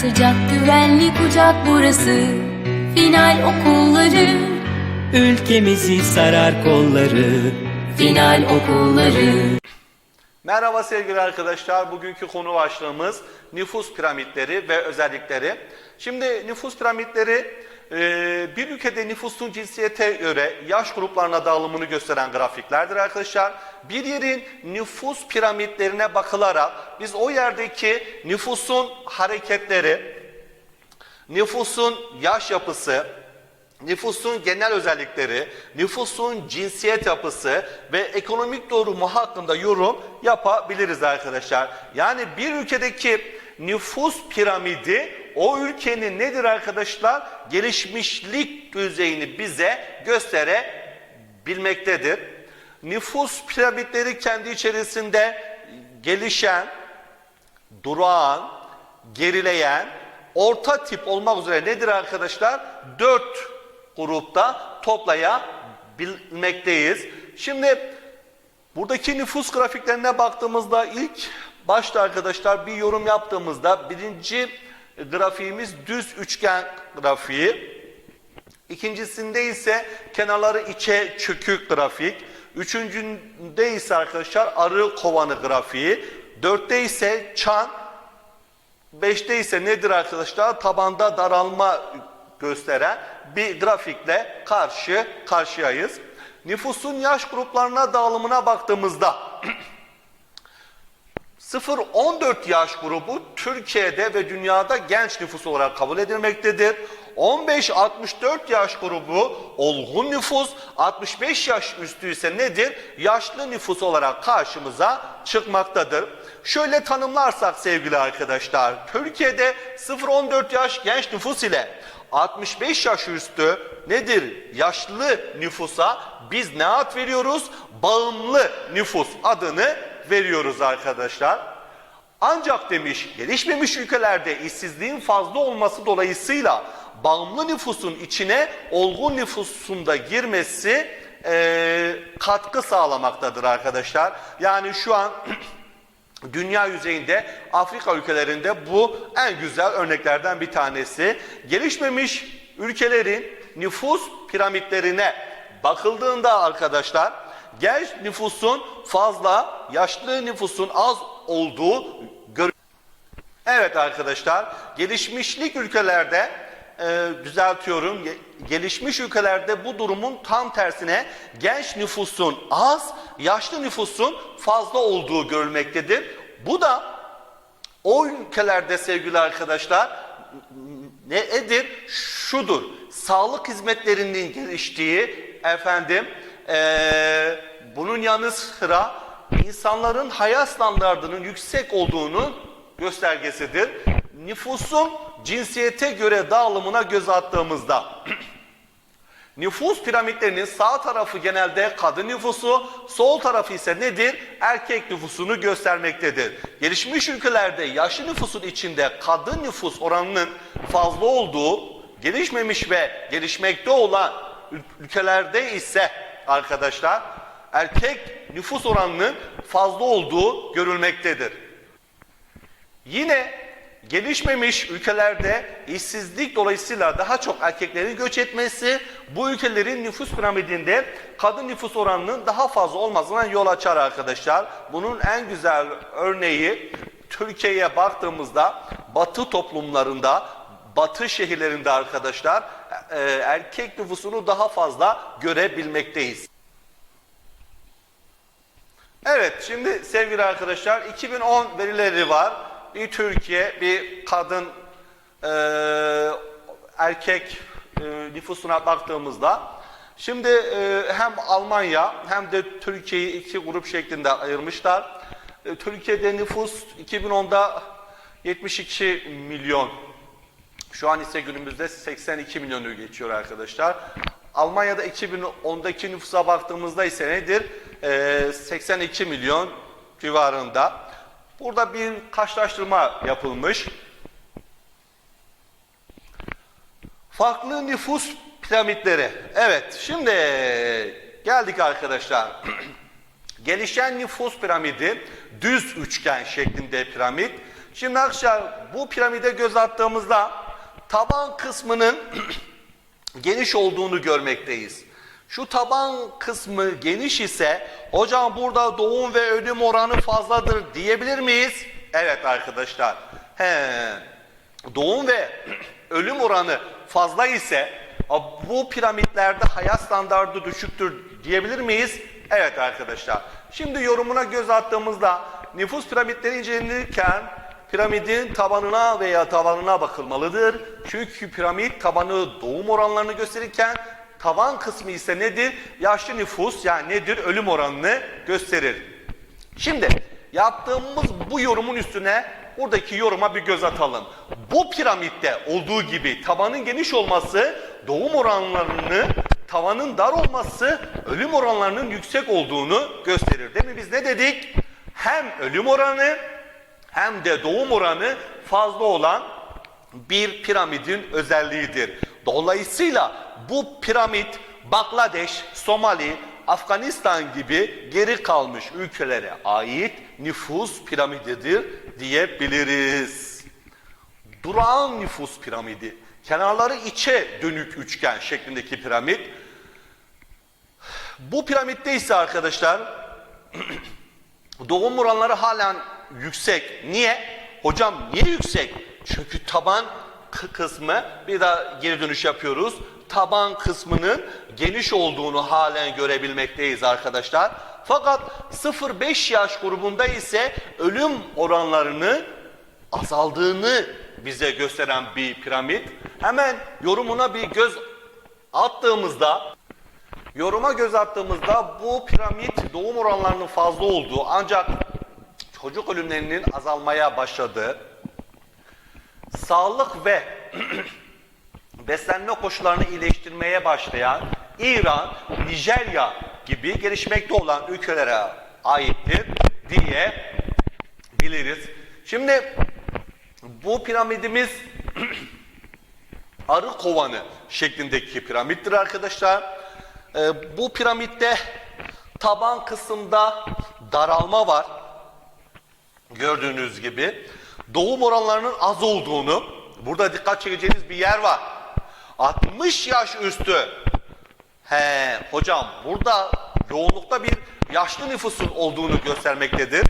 Sıcak güvenli kucak burası Final okulları Ülkemizi sarar kolları Final okulları Merhaba sevgili arkadaşlar. Bugünkü konu başlığımız nüfus piramitleri ve özellikleri. Şimdi nüfus piramitleri bir ülkede nüfusun cinsiyete göre yaş gruplarına dağılımını gösteren grafiklerdir arkadaşlar. Bir yerin nüfus piramitlerine bakılarak biz o yerdeki nüfusun hareketleri, nüfusun yaş yapısı, nüfusun genel özellikleri, nüfusun cinsiyet yapısı ve ekonomik durumu hakkında yorum yapabiliriz arkadaşlar. Yani bir ülkedeki nüfus piramidi o ülkenin nedir arkadaşlar? Gelişmişlik düzeyini bize gösterebilmektedir. Nüfus piramitleri kendi içerisinde gelişen, durağan, gerileyen, orta tip olmak üzere nedir arkadaşlar? Dört grupta toplayabilmekteyiz. Şimdi buradaki nüfus grafiklerine baktığımızda ilk başta arkadaşlar bir yorum yaptığımızda birinci grafiğimiz düz üçgen grafiği. İkincisinde ise kenarları içe çökük grafik. Üçüncünde ise arkadaşlar arı kovanı grafiği. Dörtte ise çan. Beşte ise nedir arkadaşlar? Tabanda daralma gösteren bir grafikle karşı karşıyayız. Nüfusun yaş gruplarına dağılımına baktığımızda 0-14 yaş grubu Türkiye'de ve dünyada genç nüfus olarak kabul edilmektedir. 15-64 yaş grubu olgun nüfus, 65 yaş üstü ise nedir? Yaşlı nüfus olarak karşımıza çıkmaktadır. Şöyle tanımlarsak sevgili arkadaşlar, Türkiye'de 0-14 yaş genç nüfus ile 65 yaş üstü nedir? Yaşlı nüfusa biz ne ad veriyoruz? Bağımlı nüfus adını veriyoruz arkadaşlar. Ancak demiş gelişmemiş ülkelerde işsizliğin fazla olması dolayısıyla bağımlı nüfusun içine olgun nüfusun da girmesi eee, katkı sağlamaktadır arkadaşlar. Yani şu an Dünya yüzeyinde Afrika ülkelerinde bu en güzel örneklerden bir tanesi. Gelişmemiş ülkelerin nüfus piramitlerine bakıldığında arkadaşlar genç nüfusun fazla, yaşlı nüfusun az olduğu Evet arkadaşlar, gelişmişlik ülkelerde e, düzeltiyorum. ge- Gelişmiş ülkelerde bu durumun tam tersine genç nüfusun az, yaşlı nüfusun fazla olduğu görülmektedir. Bu da o ülkelerde sevgili arkadaşlar nedir? Şudur. Sağlık hizmetlerinin geliştiği efendim eee, bunun yanı sıra insanların hayat standartının yüksek olduğunu göstergesidir. Nüfusun cinsiyete göre dağılımına göz attığımızda Nüfus piramitlerinin sağ tarafı genelde kadın nüfusu, sol tarafı ise nedir? Erkek nüfusunu göstermektedir. Gelişmiş ülkelerde yaşlı nüfusun içinde kadın nüfus oranının fazla olduğu, gelişmemiş ve gelişmekte olan ül- ülkelerde ise arkadaşlar erkek nüfus oranının fazla olduğu görülmektedir. Yine gelişmemiş ülkelerde işsizlik dolayısıyla daha çok erkeklerin göç etmesi bu ülkelerin nüfus piramidinde kadın nüfus oranının daha fazla olmasına yol açar arkadaşlar. Bunun en güzel örneği Türkiye'ye baktığımızda batı toplumlarında batı şehirlerinde arkadaşlar e, erkek nüfusunu daha fazla görebilmekteyiz. Evet şimdi sevgili arkadaşlar 2010 verileri var. Bir Türkiye, bir kadın e, erkek e, nüfusuna baktığımızda şimdi e, hem Almanya hem de Türkiye'yi iki grup şeklinde ayırmışlar. E, Türkiye'de nüfus 2010'da 72 milyon şu an ise günümüzde 82 milyonu geçiyor arkadaşlar. Almanya'da 2010'daki nüfusa baktığımızda ise nedir? Ee, 82 milyon civarında. Burada bir karşılaştırma yapılmış. Farklı nüfus piramitleri. Evet, şimdi geldik arkadaşlar. Gelişen nüfus piramidi düz üçgen şeklinde piramit. Şimdi arkadaşlar bu piramide göz attığımızda taban kısmının geniş olduğunu görmekteyiz. Şu taban kısmı geniş ise hocam burada doğum ve ölüm oranı fazladır diyebilir miyiz? Evet arkadaşlar. He. Doğum ve ölüm oranı fazla ise bu piramitlerde hayat standardı düşüktür diyebilir miyiz? Evet arkadaşlar. Şimdi yorumuna göz attığımızda nüfus piramitleri incelenirken piramidin tabanına veya tavanına bakılmalıdır. Çünkü piramit tabanı doğum oranlarını gösterirken tavan kısmı ise nedir? Yaşlı nüfus yani nedir? Ölüm oranını gösterir. Şimdi yaptığımız bu yorumun üstüne buradaki yoruma bir göz atalım. Bu piramitte olduğu gibi tabanın geniş olması doğum oranlarını, tavanın dar olması ölüm oranlarının yüksek olduğunu gösterir. Değil mi? Biz ne dedik? Hem ölüm oranı hem de doğum oranı fazla olan bir piramidin özelliğidir. Dolayısıyla bu piramit Bangladeş, Somali, Afganistan gibi geri kalmış ülkelere ait nüfus piramididir diyebiliriz. Durağan nüfus piramidi, kenarları içe dönük üçgen şeklindeki piramit. Bu piramitte ise arkadaşlar doğum oranları halen yüksek. Niye? Hocam niye yüksek? Çünkü taban kı- kısmı bir daha geri dönüş yapıyoruz. Taban kısmının geniş olduğunu halen görebilmekteyiz arkadaşlar. Fakat 0-5 yaş grubunda ise ölüm oranlarını azaldığını bize gösteren bir piramit. Hemen yorumuna bir göz attığımızda Yoruma göz attığımızda bu piramit doğum oranlarının fazla olduğu ancak çocuk ölümlerinin azalmaya başladığı, sağlık ve beslenme koşullarını iyileştirmeye başlayan İran, Nijerya gibi gelişmekte olan ülkelere aittir diye biliriz. Şimdi bu piramidimiz arı kovanı şeklindeki piramittir arkadaşlar. Ee, bu piramitte taban kısımda daralma var. Gördüğünüz gibi. Doğum oranlarının az olduğunu, burada dikkat çekeceğiniz bir yer var. 60 yaş üstü. He, hocam burada yoğunlukta bir yaşlı nüfusun olduğunu göstermektedir.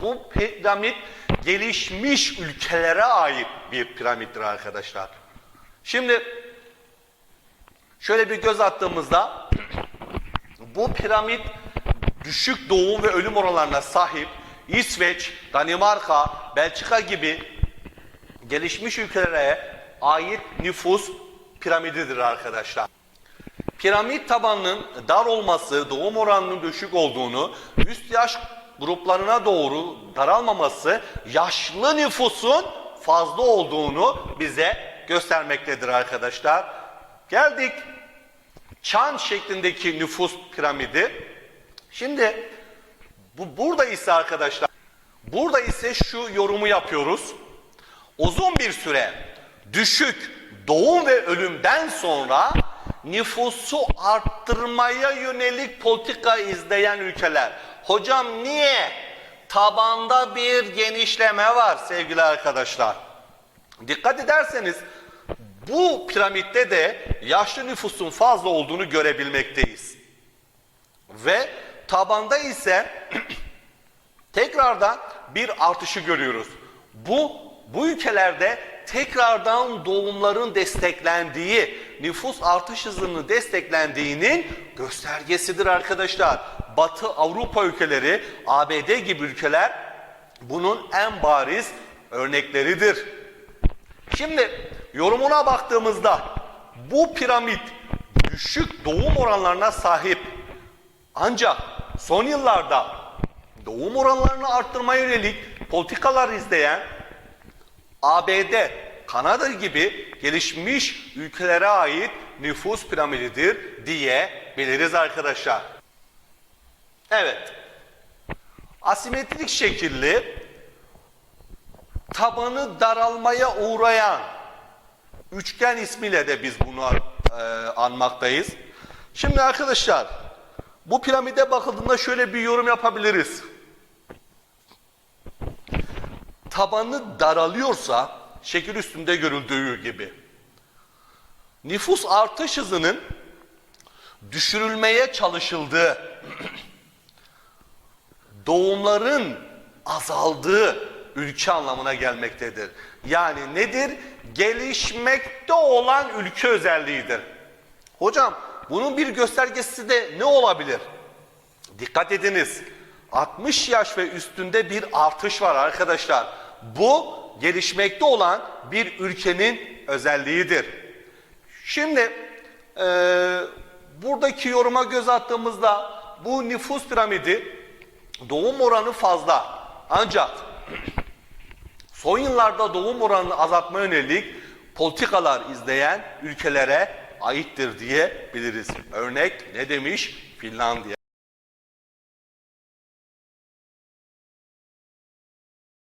Bu piramit gelişmiş ülkelere ait bir piramittir arkadaşlar. Şimdi şöyle bir göz attığımızda bu piramit düşük doğum ve ölüm oranlarına sahip İsveç, Danimarka, Belçika gibi gelişmiş ülkelere ait nüfus piramididir arkadaşlar. Piramit tabanının dar olması, doğum oranının düşük olduğunu, üst yaş gruplarına doğru daralmaması, yaşlı nüfusun fazla olduğunu bize göstermektedir arkadaşlar. Geldik çan şeklindeki nüfus piramidi. Şimdi bu burada ise arkadaşlar, burada ise şu yorumu yapıyoruz. Uzun bir süre düşük doğum ve ölümden sonra nüfusu arttırmaya yönelik politika izleyen ülkeler. Hocam niye? Tabanda bir genişleme var sevgili arkadaşlar. Dikkat ederseniz bu piramitte de yaşlı nüfusun fazla olduğunu görebilmekteyiz. Ve tabanda ise tekrardan bir artışı görüyoruz. Bu bu ülkelerde tekrardan doğumların desteklendiği, nüfus artış hızının desteklendiğinin göstergesidir arkadaşlar. Batı Avrupa ülkeleri, ABD gibi ülkeler bunun en bariz örnekleridir. Şimdi yorumuna baktığımızda bu piramit düşük doğum oranlarına sahip ancak son yıllarda doğum oranlarını arttırmaya yönelik politikalar izleyen ABD, Kanada gibi gelişmiş ülkelere ait nüfus piramididir diyebiliriz arkadaşlar. Evet. Asimetrik şekilli tabanı daralmaya uğrayan üçgen ismiyle de biz bunu e, anmaktayız. Şimdi arkadaşlar bu piramide bakıldığında şöyle bir yorum yapabiliriz. tabanı daralıyorsa şekil üstünde görüldüğü gibi nüfus artış hızının düşürülmeye çalışıldığı doğumların azaldığı ülke anlamına gelmektedir. Yani nedir? Gelişmekte olan ülke özelliğidir. Hocam bunun bir göstergesi de ne olabilir? Dikkat ediniz. 60 yaş ve üstünde bir artış var arkadaşlar. Bu gelişmekte olan bir ülkenin özelliğidir. Şimdi e, buradaki yoruma göz attığımızda bu nüfus piramidi doğum oranı fazla. Ancak son yıllarda doğum oranını azaltma yönelik politikalar izleyen ülkelere aittir diyebiliriz. Örnek ne demiş? Finlandiya.